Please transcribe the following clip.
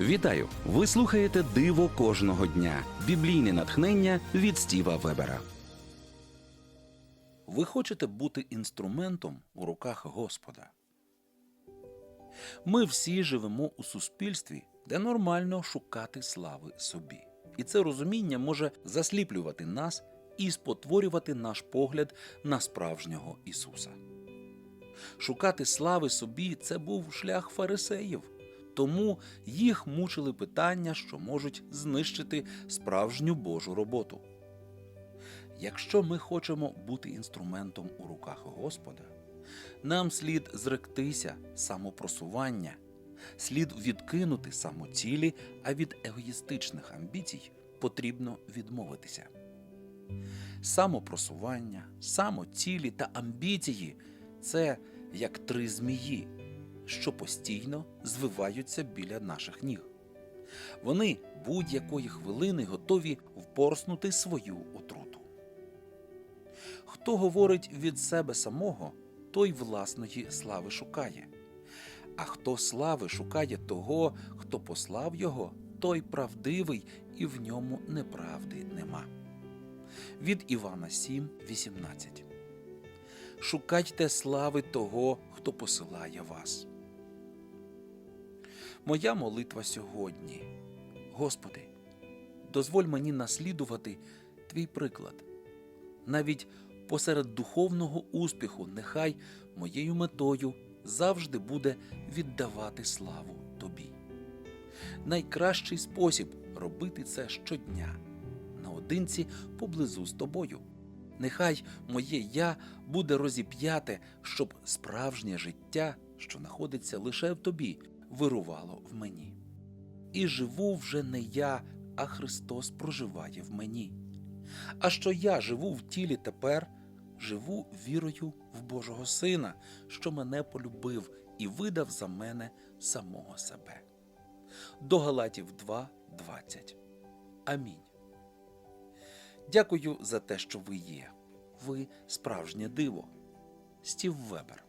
Вітаю! Ви слухаєте Диво кожного дня. Біблійне натхнення від Стіва Вебера. Ви хочете бути інструментом у руках Господа. Ми всі живемо у суспільстві, де нормально шукати слави собі. І це розуміння може засліплювати нас і спотворювати наш погляд на справжнього Ісуса. Шукати слави собі це був шлях фарисеїв, тому їх мучили питання, що можуть знищити справжню Божу роботу. Якщо ми хочемо бути інструментом у руках Господа, нам слід зректися самопросування, слід відкинути самоцілі, а від егоїстичних амбіцій потрібно відмовитися. Самопросування, самоцілі та амбіції це як три змії, що постійно звиваються біля наших ніг. Вони будь-якої хвилини готові впорснути свою отруту. Хто говорить від себе самого, той власної слави шукає. А хто слави шукає того, хто послав його, той правдивий, і в ньому неправди нема. Від Івана 7, 18 Шукайте слави того, хто посилає вас. Моя молитва сьогодні. Господи, дозволь мені наслідувати Твій приклад. Навіть посеред духовного успіху, нехай моєю метою завжди буде віддавати славу Тобі. Найкращий спосіб робити це щодня, наодинці поблизу з тобою. Нехай моє я буде розіп'яте, щоб справжнє життя, що знаходиться лише в тобі, вирувало в мені. І живу вже не я, а Христос проживає в мені. А що я живу в тілі тепер, живу вірою в Божого Сина, що мене полюбив і видав за мене самого себе. До Галатів 2.20. Амінь. Дякую за те, що ви є. Ви справжнє диво. Стів Вебер.